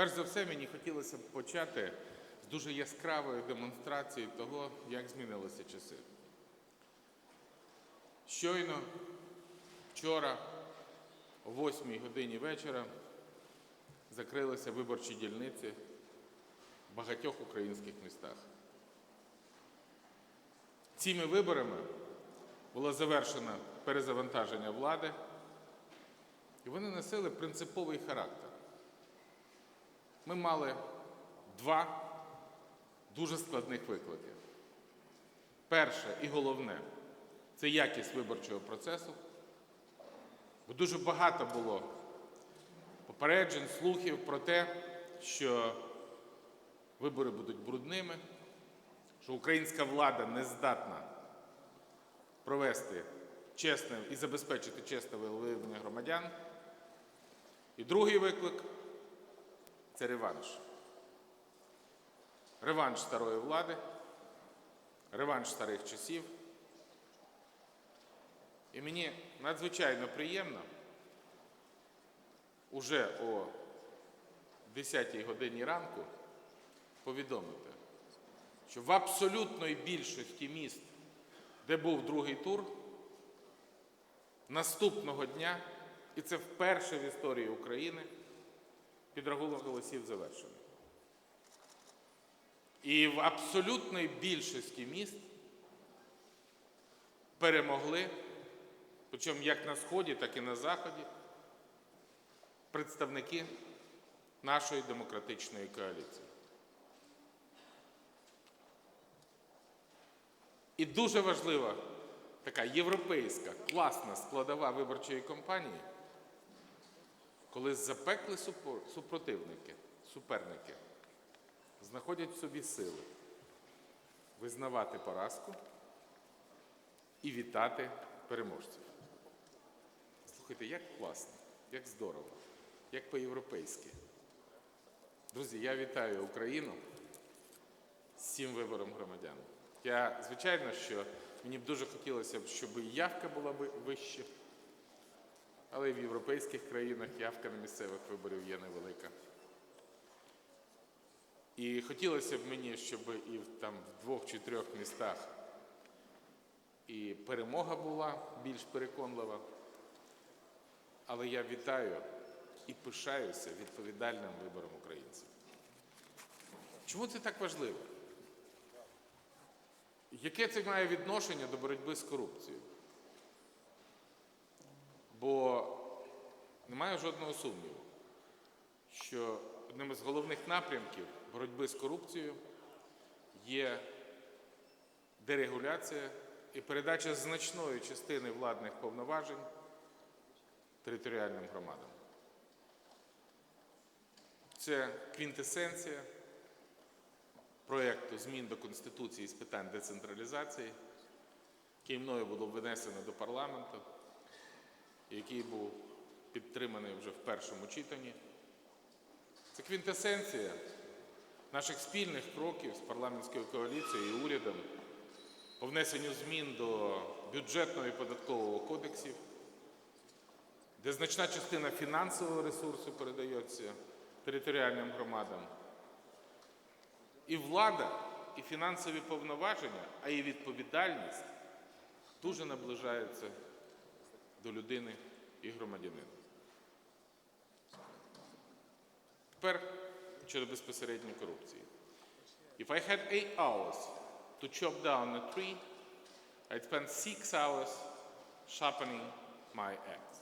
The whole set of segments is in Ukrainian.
Перш за все, мені хотілося б почати з дуже яскравої демонстрації того, як змінилися часи. Щойно, вчора, о 8 годині вечора, закрилися виборчі дільниці в багатьох українських містах. Цими виборами було завершено перезавантаження влади, і вони носили принциповий характер. Ми мали два дуже складних виклики. Перше і головне це якість виборчого процесу, бо дуже багато було попереджень, слухів про те, що вибори будуть брудними, що українська влада не здатна провести чесне і забезпечити чесне волевиявлення громадян. І другий виклик це реванш. Реванш старої влади, реванш старих часів. І мені надзвичайно приємно уже о 10-й годині ранку повідомити, що в абсолютної більшості міст, де був другий тур, наступного дня, і це вперше в історії України, підрахунок голосів завершений. І в абсолютної більшості міст перемогли, причому як на Сході, так і на Заході, представники нашої демократичної коаліції. І дуже важлива така європейська класна складова виборчої кампанії, коли запекли супротивники, суперники знаходять в собі сили визнавати поразку і вітати переможців. Слухайте, як класно, як здорово, як по-європейськи. Друзі, я вітаю Україну з цим вибором громадян. Я, звичайно, що мені б дуже хотілося б, щоб і явка була вища, але і в європейських країнах явка на місцевих виборів є невелика. І хотілося б мені, щоб і в, там, в двох чи трьох містах і перемога була більш переконлива. Але я вітаю і пишаюся відповідальним вибором українців. Чому це так важливо? Яке це має відношення до боротьби з корупцією? Бо немає жодного сумніву, що одним із головних напрямків боротьби з корупцією є дерегуляція і передача значної частини владних повноважень територіальним громадам. Це квінтесенція проєкту змін до Конституції з питань децентралізації, який мною було внесено до парламенту, який був підтриманий вже в першому читанні. Це квінтесенція наших спільних кроків з парламентською коаліцією і урядом по внесенню змін до бюджетного і податкового кодексів, де значна частина фінансового ресурсу передається територіальним громадам. І влада, і фінансові повноваження, а і відповідальність дуже наближаються до людини і громадянина. Тепер щодо безпосередньої корупції. If I had eight hours to chop down a tree, I'd spend six hours sharpening my axe.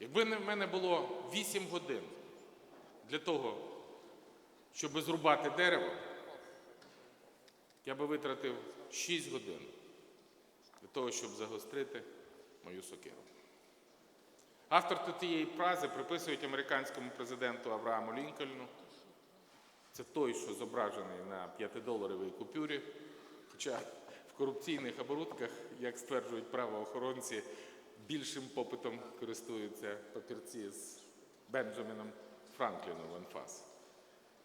Якби в мене було 8 годин для того, щоб зрубати дерево, я би витратив 6 годин для того, щоб загострити мою сокиру. Автор тієї фрази приписують американському президенту Аврааму Лінкольну. Це той, що зображений на 5-доларовій купюрі. Хоча в корупційних оборудках, як стверджують правоохоронці, більшим попитом користуються папірці з Бенджаміном Франкліном Ванфас.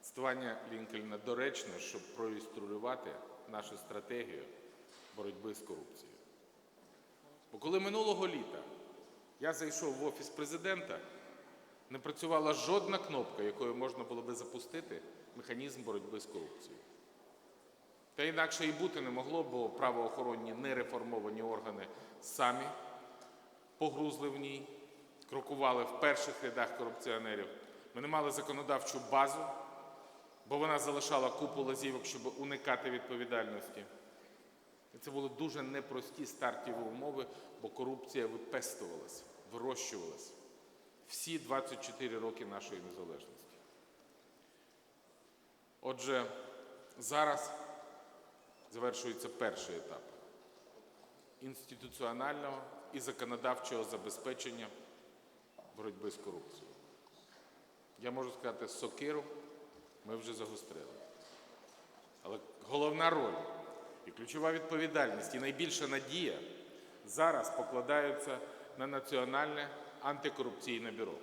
Цитування Лінкольна доречно, щоб проілюструвати нашу стратегію боротьби з корупцією. Бо коли минулого літа я зайшов в офіс президента, не працювала жодна кнопка, якою можна було би запустити механізм боротьби з корупцією. Та інакше і бути не могло, бо правоохоронні нереформовані органи самі погрузли в ній, крокували в перших рядах корупціонерів. Ми не мали законодавчу базу, бо вона залишала купу лазівок, щоб уникати відповідальності. І це були дуже непрості стартові умови, бо корупція випестувалась, вирощувалась всі 24 роки нашої незалежності. Отже, зараз завершується перший етап інституціонального і законодавчого забезпечення боротьби з корупцією. Я можу сказати, сокиру ми вже загострили. Але головна роль і ключова відповідальність, і найбільша надія зараз покладаються на Національне антикорупційне бюро.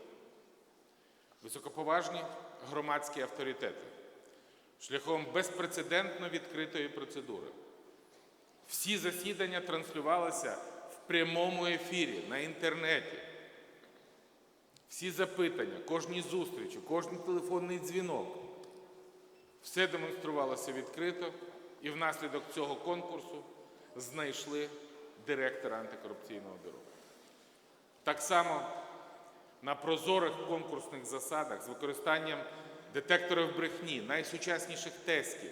Високоповажні громадські авторитети шляхом безпрецедентно відкритої процедури. Всі засідання транслювалися в прямому ефірі на інтернеті. Всі запитання, кожні зустрічі, кожен телефонний дзвінок. Все демонструвалося відкрито, і внаслідок цього конкурсу знайшли директора антикорупційного бюро. Так само на прозорих конкурсних засадах з використанням детекторів брехні, найсучасніших тестів,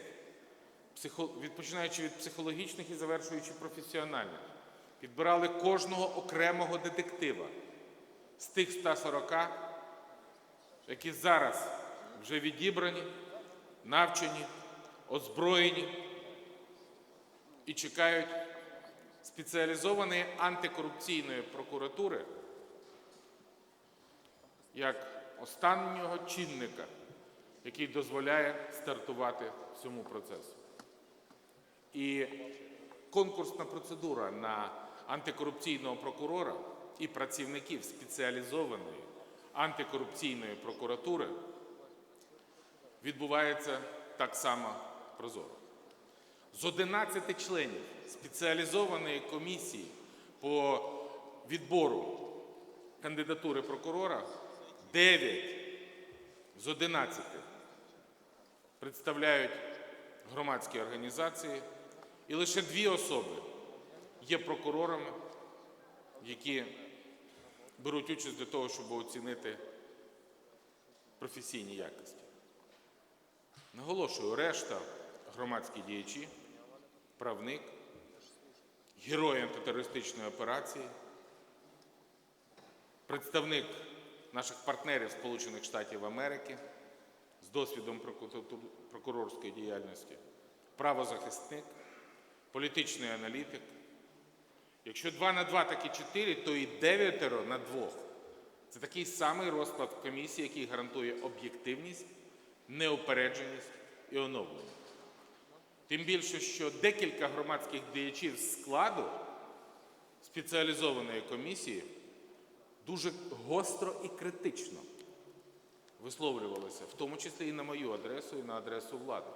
психо- від- починаючи від психологічних і завершуючи професіональних, підбирали кожного окремого детектива з тих 140, які зараз вже відібрані, навчені, озброєні і чекають спеціалізованої антикорупційної прокуратури як останнього чинника, який дозволяє стартувати цьому процесу. І конкурсна процедура на антикорупційного прокурора і працівників спеціалізованої антикорупційної прокуратури відбувається так само прозоро. З 11 членів спеціалізованої комісії по відбору кандидатури прокурора 9 з 11 представляють громадські організації, і лише дві особи є прокурорами, які беруть участь для того, щоб оцінити професійні якості. Наголошую, решта громадські діячі, правник, герой антитерористичної операції, представник наших партнерів Сполучених Штатів Америки з досвідом прокурорської діяльності, правозахисник, політичний аналітик. Якщо 2 на 2 таки 4, то і 9 на 2. Це такий самий розклад комісії, який гарантує об'єктивність, неупередженість і оновлення. Тим більше, що декілька громадських діячів з складу спеціалізованої комісії дуже гостро і критично висловлювалися, в тому числі і на мою адресу, і на адресу влади.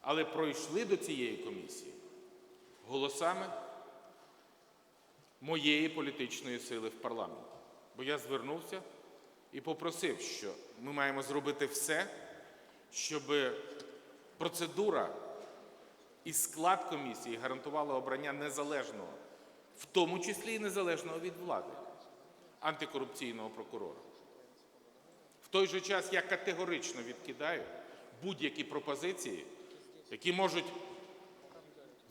Але пройшли до цієї комісії голосами моєї політичної сили в парламенті. Бо я звернувся і попросив, що ми маємо зробити все, щоб процедура і склад комісії гарантували обрання незалежного, в тому числі і незалежного від влади, антикорупційного прокурора. В той же час я категорично відкидаю будь-які пропозиції, які можуть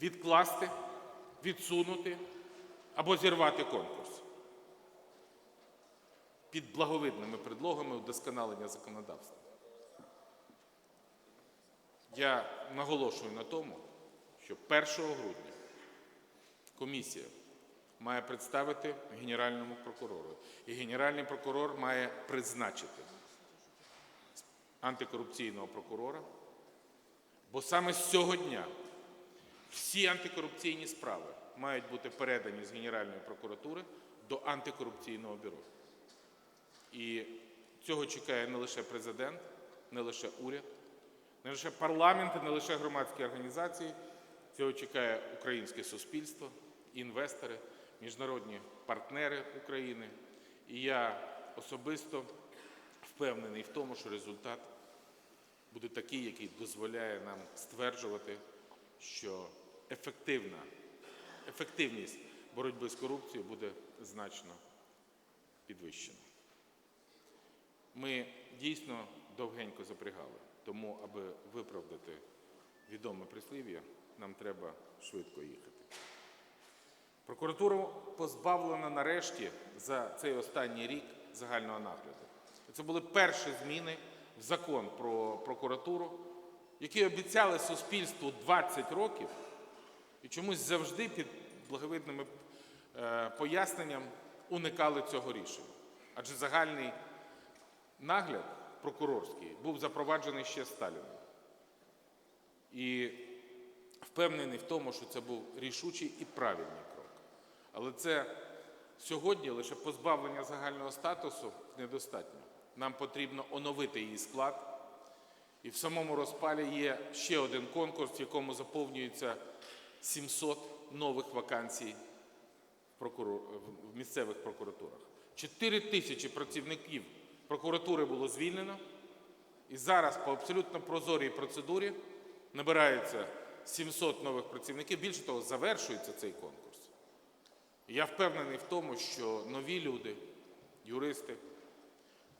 відкласти, відсунути або зірвати конкурс під благовидними предлогами удосконалення законодавства. Я наголошую на тому, що 1 грудня комісія має представити Генеральному прокурору. І Генеральний прокурор має призначити антикорупційного прокурора, бо саме з цього дня всі антикорупційні справи мають бути передані з Генеральної прокуратури до антикорупційного бюро. І цього чекає не лише президент, не лише уряд, не лише парламент, не лише громадські організації. Цього чекає українське суспільство, інвестори, міжнародні партнери України. І я особисто впевнений в тому, що результат буде такий, який дозволяє нам стверджувати, що ефективна, ефективність боротьби з корупцією буде значно підвищена. Ми дійсно довгенько запрягали, тому, аби виправдати відоме прислів'я, нам треба швидко їхати. Прокуратуру позбавлено нарешті за цей останній рік загального нагляду. Це були перші зміни в закон про прокуратуру, які обіцяли суспільству 20 років і чомусь завжди під благовидними е, поясненням уникали цього рішення. Адже загальний нагляд прокурорський був запроваджений ще Сталіном. І впевнений в тому, що це був рішучий і правильний крок. Але це сьогодні лише позбавлення загального статусу недостатньо. Нам потрібно оновити її склад. І в самому розпалі є ще один конкурс, в якому заповнюється 700 нових вакансій в, місцевих прокуратурах. 4 тисячі працівників прокуратури було звільнено. І зараз по абсолютно прозорій процедурі набираються 700 нових працівників. Більше того, завершується цей конкурс. Я впевнений в тому, що нові люди, юристи,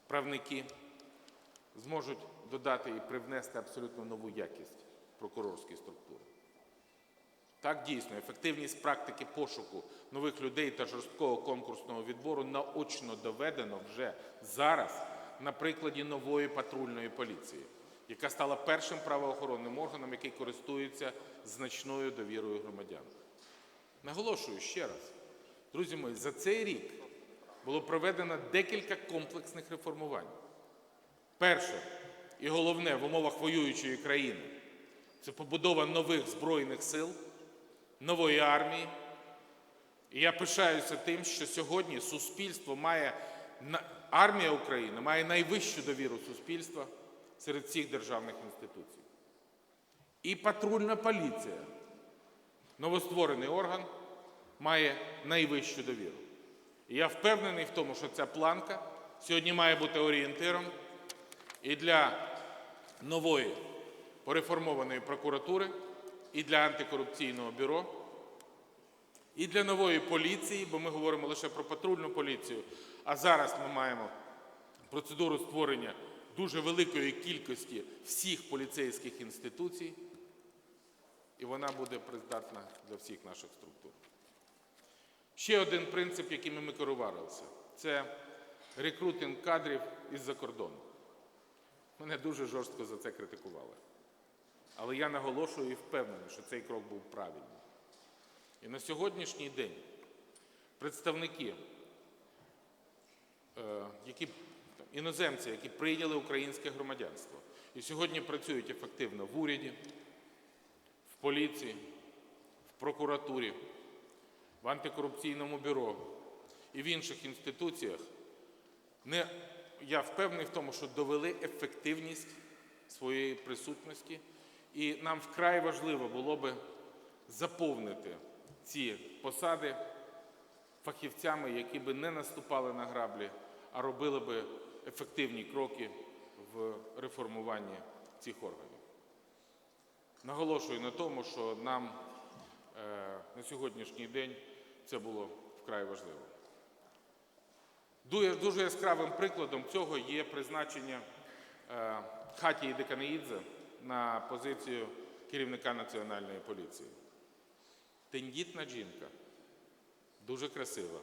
правники зможуть додати і привнести абсолютно нову якість в прокурорські структури. Так, дійсно, ефективність практики пошуку нових людей та жорсткого конкурсного відбору наочно доведено вже зараз на прикладі нової патрульної поліції, яка стала першим правоохоронним органом, який користується значною довірою громадян. Наголошую ще раз, друзі мої, за цей рік було проведено декілька комплексних реформувань. Перше і головне в умовах воюючої країни це побудова нових збройних сил, нової армії. І я пишаюся тим, що сьогодні суспільство має армія України має найвищу довіру суспільства серед всіх державних інституцій. І патрульна поліція, новостворений орган, має найвищу довіру. І я впевнений в тому, що ця планка сьогодні має бути орієнтиром і для нової пореформованої прокуратури, і для антикорупційного бюро, і для нової поліції, бо ми говоримо лише про патрульну поліцію. А зараз ми маємо процедуру створення дуже великої кількості всіх поліцейських інституцій, і вона буде придатна для всіх наших структур. Ще один принцип, яким ми керувалися, це рекрутинг кадрів із-за кордону. Мене дуже жорстко за це критикували. Але я наголошую і впевнений, що цей крок був правильний. І на сьогоднішній день представники, е, які, іноземці, які прийняли українське громадянство. І сьогодні працюють ефективно в уряді, в поліції, в прокуратурі, в антикорупційному бюро і в інших інституціях, не, я впевнений в тому, що довели ефективність своєї присутності, і нам вкрай важливо було би заповнити ці посади фахівцями, які би не наступали на граблі, а робили би ефективні кроки в реформуванні цих органів. Наголошую на тому, що нам е, на сьогоднішній день це було вкрай важливо. Дуже, яскравим прикладом цього є призначення е, Хатії Деканаїдзе на позицію керівника Національної поліції. Тендітна жінка, дуже красива,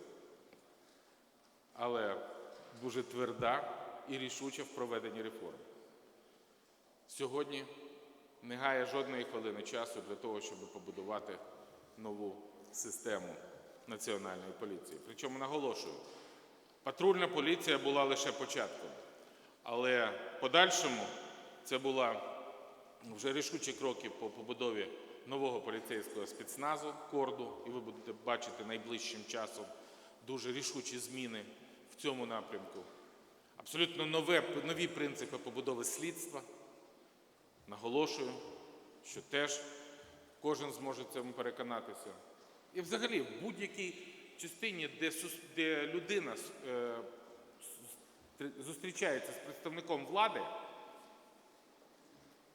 але дуже тверда і рішуча в проведенні реформ. Сьогодні не гає жодної хвилини часу для того, щоб побудувати нову систему національної поліції. Причому наголошую, патрульна поліція була лише початком, але подальшому це була вже рішучі кроки по побудові нового поліцейського спецназу корду, і ви будете бачити найближчим часом дуже рішучі зміни в цьому напрямку. Абсолютно нове, нові принципи побудови слідства. Наголошую, що теж кожен зможе цьому переконатися. І взагалі в будь-якій частині, де, де людина е, зустрічається з представником влади,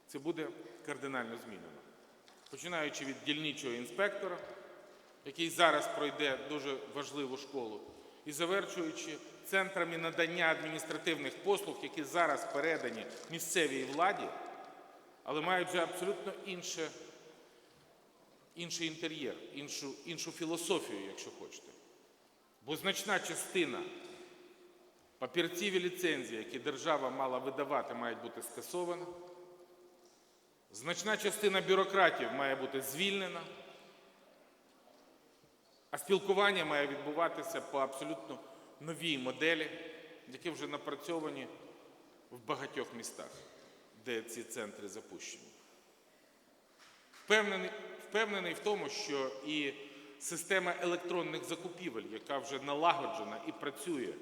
це буде кардинально змінено. Починаючи від дільничого інспектора, який зараз пройде дуже важливу школу, і завершуючи центрами надання адміністративних послуг, які зараз передані місцевій владі, але мають вже абсолютно інше, інший інтер'єр, іншу, іншу філософію, якщо хочете. Бо значна частина папірців і ліцензій, які держава мала видавати, мають бути скасована. Значна частина бюрократів має бути звільнена, спілкування має відбуватися по абсолютно новій моделі, які вже напрацьовані в багатьох містах, де ці центри запущені. Впевнений, впевнений в тому, що і система електронних закупівель, яка вже налагоджена і працює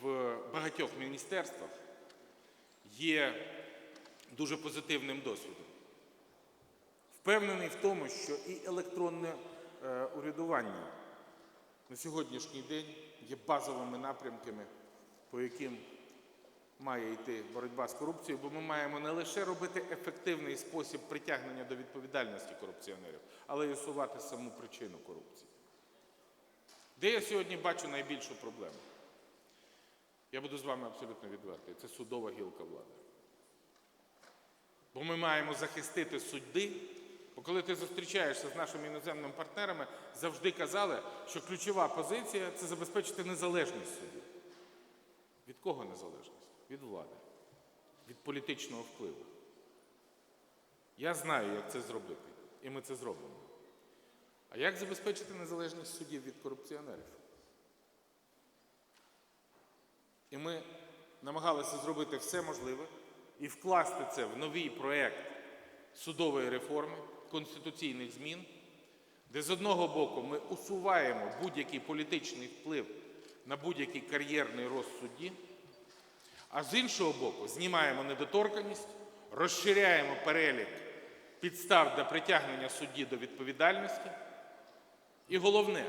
в багатьох міністерствах, є дуже позитивним досвідом. Впевнений в тому, що і електронне урядування на сьогоднішній день є базовими напрямками, по яким має йти боротьба з корупцією, бо ми маємо не лише робити ефективний спосіб притягнення до відповідальності корупціонерів, але й усувати саму причину корупції. Де я сьогодні бачу найбільшу проблему? Я буду з вами абсолютно відвертий. Це судова гілка влади. Бо ми маємо захистити судди. Бо коли ти зустрічаєшся з нашими іноземними партнерами, завжди казали, що ключова позиція це забезпечити незалежність суддів. Від кого незалежність? Від влади, від політичного впливу. Я знаю, як це зробити, і ми це зробимо. А як забезпечити незалежність суддів від корупціонерів? І ми намагалися зробити все можливе і вкласти це в новий проєкт судової реформи, конституційних змін, де з одного боку ми усуваємо будь-який політичний вплив на будь-який кар'єрний рост судді, а з іншого боку знімаємо недоторканність, розширяємо перелік підстав для притягнення судді до відповідальності. І головне,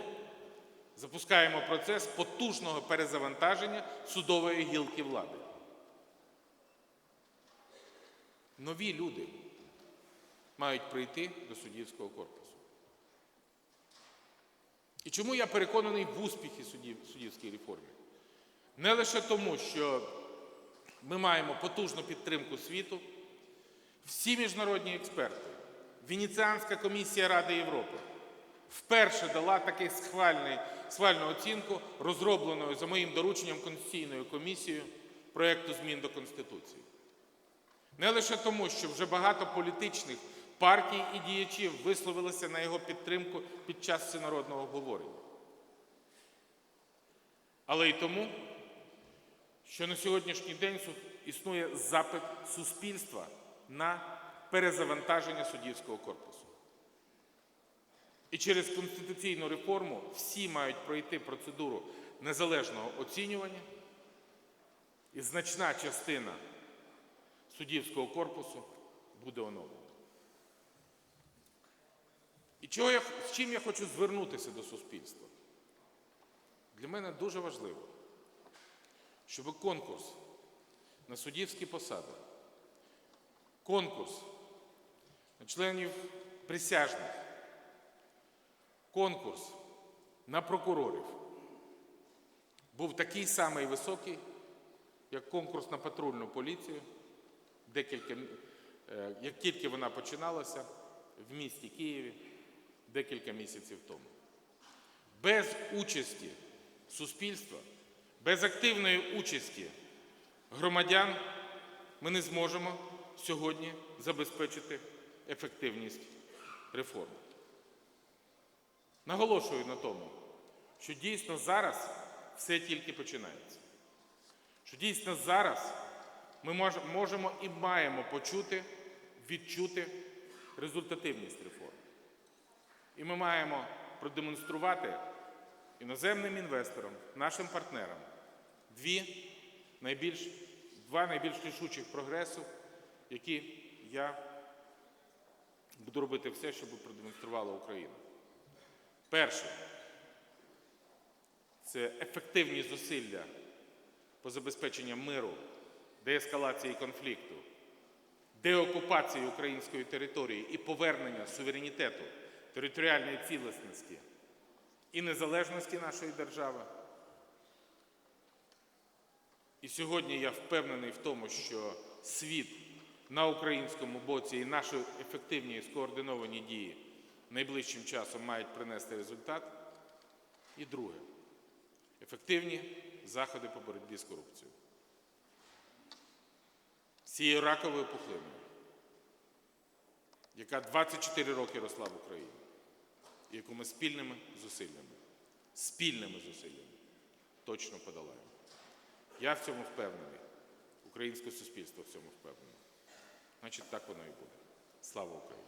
запускаємо процес потужного перезавантаження судової гілки влади. Нові люди мають прийти до суддівського корпусу. І чому я переконаний в успіхі суддів, суддівській реформі? Не лише тому, що ми маємо потужну підтримку світу, всі міжнародні експерти, Венеціанська комісія Ради Європи вперше дала таку схвальну оцінку, розробленою за моїм дорученням Конституційною комісією проєкту змін до Конституції. Не лише тому, що вже багато політичних партій і діячів висловилися на його підтримку під час всенародного обговорення, але й тому, що на сьогоднішній день існує запит суспільства на перезавантаження суддівського корпусу. І через конституційну реформу всі мають пройти процедуру незалежного оцінювання, і значна частина суддівського корпусу буде оновлена. І чого я, з чим я хочу звернутися до суспільства? Для мене дуже важливо, щоб конкурс на суддівські посади, конкурс на членів присяжних, конкурс на прокурорів був такий самий високий, як конкурс на патрульну поліцію, декілька, е, як тільки вона починалася в місті Києві декілька місяців тому. Без участі суспільства, без активної участі громадян ми не зможемо сьогодні забезпечити ефективність реформ. Наголошую на тому, що дійсно зараз все тільки починається. Що дійсно зараз ми можемо і маємо почути, відчути результативність реформ. І ми маємо продемонструвати іноземним інвесторам, нашим партнерам дві найбільш, два найбільш рішучих прогресу, які я буду робити все, щоб продемонструвала Україна. Перше це ефективні зусилля по забезпеченню миру, деескалації конфлікту, деокупації української території і повернення суверенітету, територіальної цілісності і незалежності нашої держави. І сьогодні я впевнений в тому, що світ на українському боці і наші ефективні і скоординовані дії найближчим часом мають принести результат. І друге ефективні заходи по боротьбі з корупцією. Цією раковою пухлиною, яка 24 роки росла в Україні, яку ми спільними зусиллями, спільними зусиллями точно подолаємо. Я в цьому впевнений. Українське суспільство в цьому впевнене. Значить, так воно і буде. Слава Україні!